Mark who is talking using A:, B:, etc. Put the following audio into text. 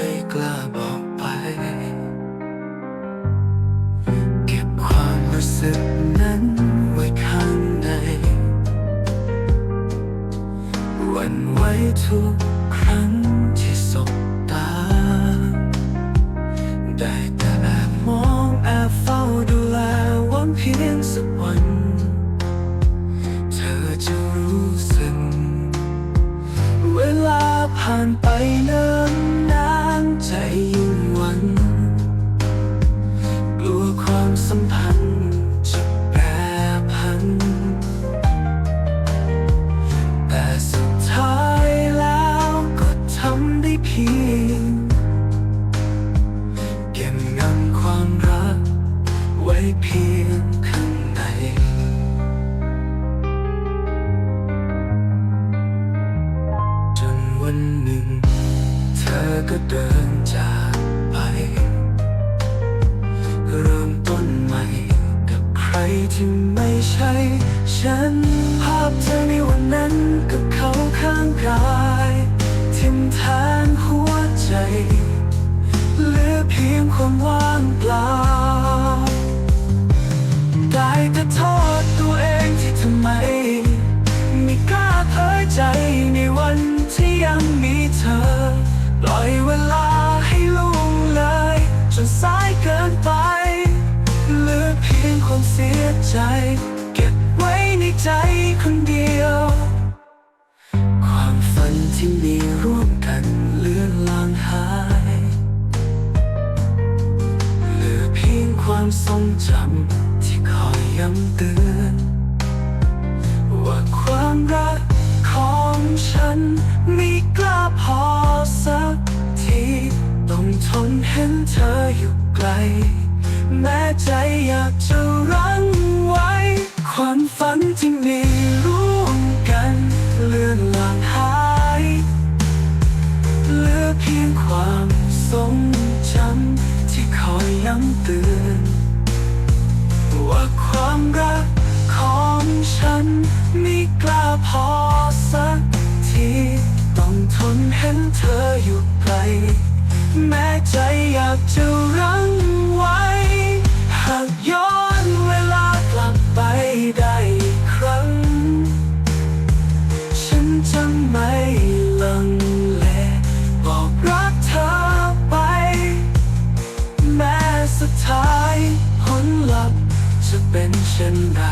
A: ไม่กล้าบอกไป เก็บความรู้สึกนั้นไว้ข้างในวนไว้ทุกครั้งที่สบตา ได้แต่มองอบเฝ้าดูแลวัเพียงสักวัน เธอจะรู้สึกเวลาผ่านไปนะำได้เพียงเก็บงำความรัก ไว้เพียงข้างในจนวันหนึ่ง เธอก็เดินจากไป เริ่มต้นใหม่ กับใครที่ไม่ใช่ฉัน ภาพเธอในวันนั้นกับเขาข้างกาย พียงความว่างเปล่า ได้แต่โทษตัวเองที่ทำไม ไม่กล้าเผยใจในวันที่ยังมีเธอ ปล่อยเวลาให้ล่วงเลย จนสายเกินไปเหลือเพียงความเสียใจ เก็บไว้ในใจคนเดียว ความฝันที่มีร่วมกัน ความทรงจำที่คอยย้ำเตือน ว่าความรักของฉันมีกล้าพอสักที ต้องทนเห็นเธออยู่ไกล แม้ใจอยากจะรั้งไว้ ความฝันจริงมี ดท้ายผลลัพธ์จะเป็นเช่นไร